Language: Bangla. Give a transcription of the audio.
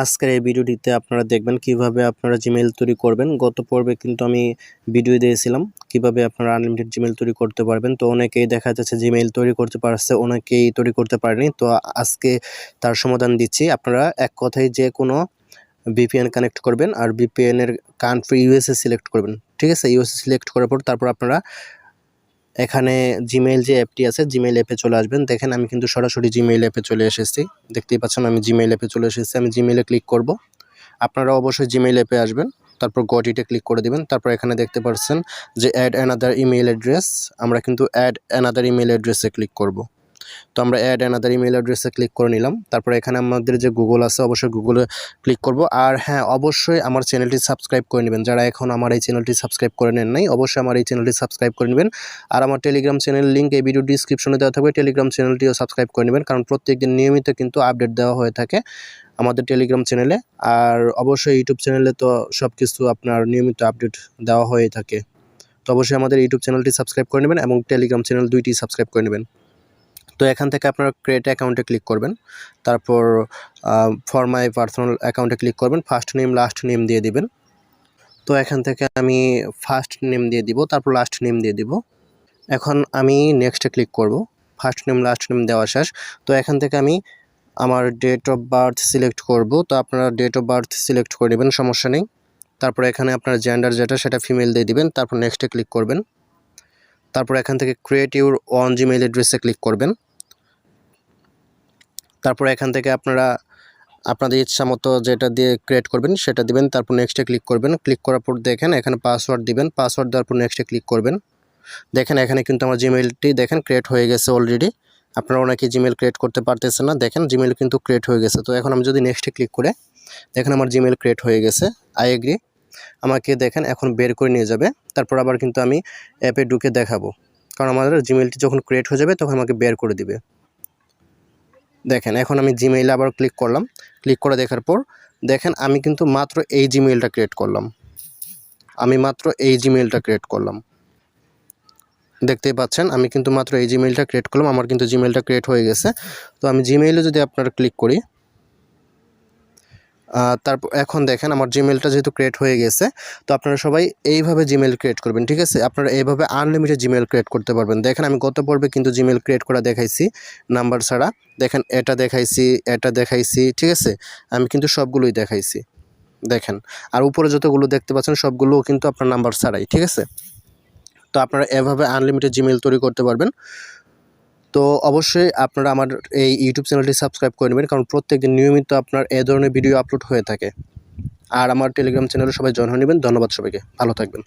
আজকের এই ভিডিওটিতে আপনারা দেখবেন কীভাবে আপনারা জিমেইল তৈরি করবেন। গত পর্বে কিন্তু আমি ভিডিও দিয়েছিলাম কীভাবে আপনারা আনলিমিটেড জিমেইল তৈরি করতে পারবেন। তো অনেকেই দেখা যাচ্ছে জিমেইল তৈরি করতে পারছে, অনেকেই তৈরি করতে পারেনি। তো আজকে তার সমাধান দিচ্ছি। আপনারা এক কথায় যে কোনো ভিপিএন কানেক্ট করবেন আর ভিপিএনের কান্ট্রি ইউএসএ সিলেক্ট করবেন। ঠিক আছে? ইউএসএ সিলেক্ট করার পর তারপর আপনারা এখানে জিমেইল যে অ্যাপটি আছে জিমেইল অ্যাপে চলে আসবেন। দেখেন, আমি কিন্তু সরাসরি জিমেইল অ্যাপে চলে এসেছি। দেখতেই পাচ্ছেন, আমি জিমেইল অ্যাপে চলে এসেছি। আমি জিমেইলে ক্লিক করব। আপনারা অবশ্যই জিমেইল অ্যাপে আসবেন, তারপর গটিতে ক্লিক করে দেবেন। তারপর এখানে দেখতে পাচ্ছেন যে অ্যাড অ্যানাদার ইমেইল অ্যাড্রেস আমরা কিন্তু অ্যাড অ্যানাদার ইমেইল অ্যাড্রেসে ক্লিক করব। তো আমরা অ্যাড অ্যানাদার ইমেল অ্যাড্রেসে ক্লিক করে নিলাম। তারপরে এখানে আমাদের যে গুগল আছে, অবশ্যই গুগলে ক্লিক করব। আর হ্যাঁ অবশ্যই আমার চ্যানেলটি সাবস্ক্রাইব করে নেবেন। যারা এখন আমার এই চ্যানেলটি সাবস্ক্রাইব করে নেন নাই, অবশ্যই আমার এই চ্যানেলটি সাবস্ক্রাইব করে নেবেন। আর আমার টেলিগ্রাম চ্যানেল লিঙ্ক এই ভিডিও ডিসক্রিপশনে দেওয়া থাকবে। টেলিগ্রাম চ্যানেলটিও সাবস্ক্রাইব করে নেবেন। কারণ প্রত্যেকদিন নিয়মিত কিন্তু আপডেট দেওয়া হয়ে থাকে আমাদের টেলিগ্রাম চ্যানেলে আর অবশ্যই ইউটিউব চ্যানেলে তো সব কিছু আপনার নিয়মিত আপডেট দেওয়া হয়ে থাকে। তো অবশ্যই আমাদের ইউটিউব চ্যানেলটি সাবস্ক্রাইব করে নেবেন এবং টেলিগ্রাম চ্যানেল দুইটি সাবস্ক্রাইব করে নেবেন। তো এখান থেকে আপনারা ক্রিয়েট অ্যাকাউন্টে ক্লিক করবেন। তারপর ফর মাই পার্সোনাল অ্যাকাউন্টে ক্লিক করবেন। ফার্স্ট নেম লাস্ট নেম দিয়ে দিবেন। তো এখান থেকে আমি ফার্স্ট নেম দিয়ে দিব, তারপর লাস্ট নেম দিয়ে দিব। এখন আমি নেক্সটে ক্লিক করব। ফার্স্ট নেম লাস্ট নেম দেওয়া শেষ। তো এখান থেকে আমি আমার ডেট অফ বার্থ সিলেক্ট করব। তো আপনারা ডেট অফ বার্থ সিলেক্ট করে নেবেন, সমস্যা নেই। তারপর এখানে আপনার জেন্ডার যেটা, সেটা ফিমেল দিয়ে দিবেন। তারপর নেক্সটে ক্লিক করবেন। তারপর এখান থেকে ক্রিয়েট ইউর ওয়ান জিমেইল অ্যাড্রেসে ক্লিক করবেন। তারপর এখান থেকে আপনারা আপনাদের ইচ্ছা মতো যেটা দিয়ে ক্রিয়েট করবেন, সেটা দিবেন, তারপর নেক্সটে ক্লিক করবেন। ক্লিক করার পর দেখেন এখানে পাসওয়ার্ড দিবেন পাসওয়ার্ড দেওয়ার পর নেক্সটে ক্লিক করবেন। দেখেন এখানে কিন্তু আমার জিমেইলটি দেখেন ক্রিয়েট হয়ে গেছে অলরেডি আপনারা অনেকে জিমেল ক্রিয়েট করতে পারতেছেন না। দেখেন জিমেল কিন্তু ক্রিয়েট হয়ে গেছে। তো এখন আমি যদি নেক্সটে ক্লিক করে, দেখেন আমার জিমেল ক্রিয়েট হয়ে গেছে। আই এগ্রি আমাকে দেখেন এখন বের করে নিয়ে যাবে। তারপর আবার কিন্তু আমি অ্যাপে ঢুকে দেখাবো। কারণ আমাদের জিমেলটি যখন ক্রিয়েট হয়ে যাবে, তখন আমাকে বের করে দিবে। দেখেন, এখন আমি জিমেইলে আবার ক্লিক করলাম। ক্লিক করে দেখার পর, দেখেন আমি কিন্তু মাত্র এই জিমেইলটা ক্রিয়েট করলাম। আমি মাত্র এই জিমেইলটা ক্রিয়েট করলাম। দেখতেই পাচ্ছেন, আমি কিন্তু মাত্র এই জিমেইলটা ক্রিয়েট করলাম। আমার কিন্তু জিমেইলটা ক্রিয়েট হয়ে গেছে। তো আমি জিমেইলে যদি আপনারা ক্লিক করি তারপর এখন দেখেন আমার জিমেলটা যেহেতু ক্রিয়েট হয়ে গেছে, তো আপনারা সবাই এইভাবে জিমেল ক্রিয়েট করবেন, ঠিক আছে? আপনারা এইভাবে আনলিমিটেড জিমেল ক্রিয়েট করতে পারবেন। দেখেন আমি গত পর্বে কিন্তু জিমেল ক্রিয়েট করা দেখাইছি নাম্বার ছাড়া। দেখেন এটা দেখাইছি এটা দেখাইছি, ঠিক আছে? আমি কিন্তু সবগুলোই দেখাইছি, দেখেন। আর উপরে যতগুলো দেখতে পাচ্ছেন, সবগুলোও কিন্তু আপনার নাম্বার ছাড়াই, ঠিক আছে? তো আপনারা এভাবে আনলিমিটেড জিমেল তৈরি করতে পারবেন। তো অবশ্যই আপনারা আমার এই ইউটিউব চ্যানেলটি সাবস্ক্রাইব করে নেবেন, কারণ প্রত্যেকদিন নিয়মিত আপনার এ ধরনের ভিডিও আপলোড হয়ে থাকে। আর আমার টেলিগ্রাম চ্যানেলে সবাই জয়েন হয়ে নেবেন। ধন্যবাদ সবাইকে। ভালো থাকবেন।